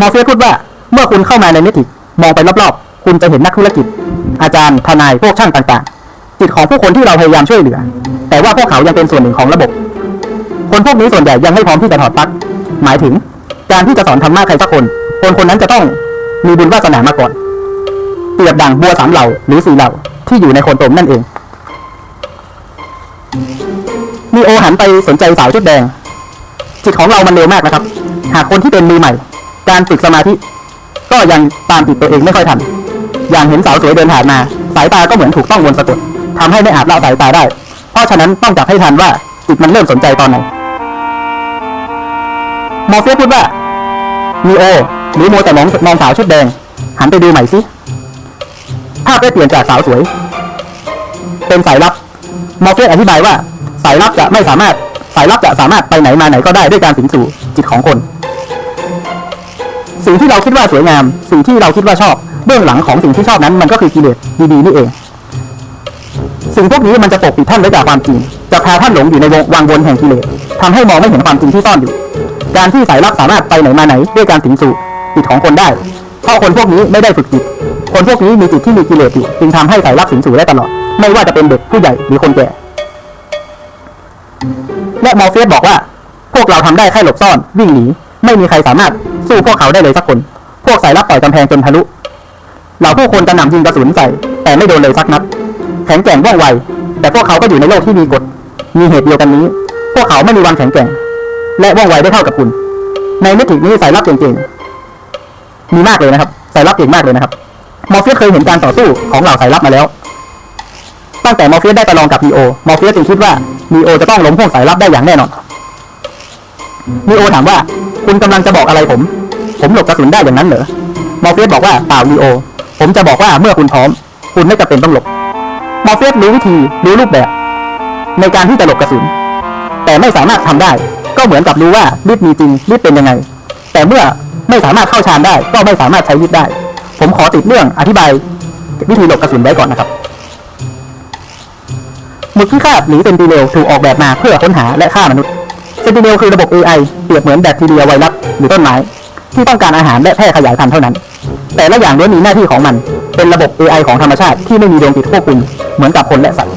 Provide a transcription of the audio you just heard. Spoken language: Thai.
มอร์เฟียสพูดว่า เมื่อคุณเข้ามาในเมทิกมองไปรอบๆ คุณจะเห็นนักธุรกิจ อาจารย์ทนายพวกช่างต่างๆ จิตของผู้คนที่เราพยายามช่วยเหลือ แต่ว่าพวกเขายังเป็นส่วนหนึ่งของระบบ คนพวกนี้ส่วนใหญ่ยังไม่พร้อมที่จะถอดปลั๊กหมายถึง การที่จะสอนธรรมะใครสักคน คนคนนั้นจะต้องมีบุญวาสนามาก่อนเปรียบดังบัวสามเหล่าหรือสี่เหล่าที่อยู่ในคนตมนั่นเอง มีโอหันไปสนใจสาวชุดแดง จิตของเรามันเร็วมากนะครับ หากคนที่เป็นมือใหม่ การฝึกสมาธิ ก็ยังตามติดตัวเองไม่ค่อยทัน อย่างเห็นสาวสวยเดินผ่านมา สายตาก็เหมือนถูกต้องวนสะกดทำให้ไม่อาจละสายตาได้ เพราะฉะนั้นต้องจับให้ทันว่าจิตมันเริ่มสนใจตอนไหนมอร์เฟียพูดว่ามีโอหรือโมแต่มองมองสาวชุดแดง หันไปดูใหม่สิภาพได้เปลี่ยนจากสาวสวย เป็นสายลับ มอร์เฟียอธิบายว่า สายลับจะไม่สามารถสายลับจะสามารถไปไหนมาไหนก็ได้ด้วยการสิงสู่จิตของคน สิ่งที่เราคิดว่าสวยงาม สิ่งที่เราคิดว่าชอบ เบื้องหลังของสิ่งที่ชอบนั้นมันก็คือกิเลสดีๆนี่เอง สิ่งพวกนี้มันจะปกปิดท่านไว้จากความจริง จะพาท่านหลงอยู่ในวงวังวนแห่งกิเลสทำให้มองไม่เห็นความจริงที่ซ่อนอยู่ การที่สายลับสามารถไปไหนมาไหน ด้วยการสิงสู่จิตของคนได้เพราะคนพวกนี้ไม่ได้ฝึกจิต คนพวกนี้มีจิตที่มีกิเลสอยู่จึงทำให้สายลับสิงสู่ได้ตลอด ไม่ว่าจะเป็นเด็กผู้ใหญ่หรือคนแก่ และมอร์เฟียสบอกว่า พวกเราทำได้แค่หลบซ่อนวิ่งหนีไม่มีใครสามารถ สู้พวกเขาได้เลยสักคน พวกสายลับต่อยกำแพงจนทะลุ เหล่าผู้คนกระหน่ำยิงกระสุนใส่ แต่ไม่โดนเลยสักนัด แข็งแกร่งว่องไว แต่พวกเขาก็อยู่ในโลกที่มีกฎ มีเหตุเดียวกันนี้ พวกเขาไม่มีวันแข็งแกร่ง และว่องไวได้เท่ากับคุณ ในมิตินี้สายลับเก่งๆ มีมากเลยนะครับ สายลับเก่งมากเลยนะครับ มอร์เฟียสเคยเห็นการต่อสู้ของเหล่าสายลับมาแล้ว ตั้งแต่มอร์เฟียสได้ประลองกับนีโอ มอร์เฟียสจึงคิดว่านีโอจะต้องล้มพวกสายลับได้อย่างแน่นอนนีโอถามว่า คุณกำลังจะบอกอะไรผม ผมหลบกระสุนได้อย่างนั้นเหรอมอร์เฟียสบอกว่าเปล่านีโอ ผมจะบอกว่าเมื่อคุณพร้อม คุณไม่จำเป็นต้องหลบมอร์เฟียสรู้วิธีรู้รูปแบบ ในการที่จะหลบกระสุน แต่ไม่สามารถทำได้ ก็เหมือนกับรู้ว่าฤทธิ์มีจริงฤทธิ์เป็นยังไง แต่เมื่อไม่สามารถเข้าฌานได้ ก็ไม่สามารถใช้ฤทธิ์ได้ ผมขอติดเรื่องอธิบาย วิธีหลบกระสุนไว้ก่อนนะครับหมุดที่คาบหรือเซนติเนลถูกออกแบบมาเพื่อค้นหาและฆ่ามนุษย์เซนติเนลคือระบบ AI เปรียบเหมือนแบคทีเรียไวรัสหรือต้นไม้ ที่ต้องการอาหารและแพร่ขยายพันธุ์เท่านั้น แต่ละอย่างล้วนมีหน้าที่ของมัน เป็นระบบ AI ของธรรมชาติที่ไม่มีดวงจิตควบคุมเหมือนกับคนและสัตว์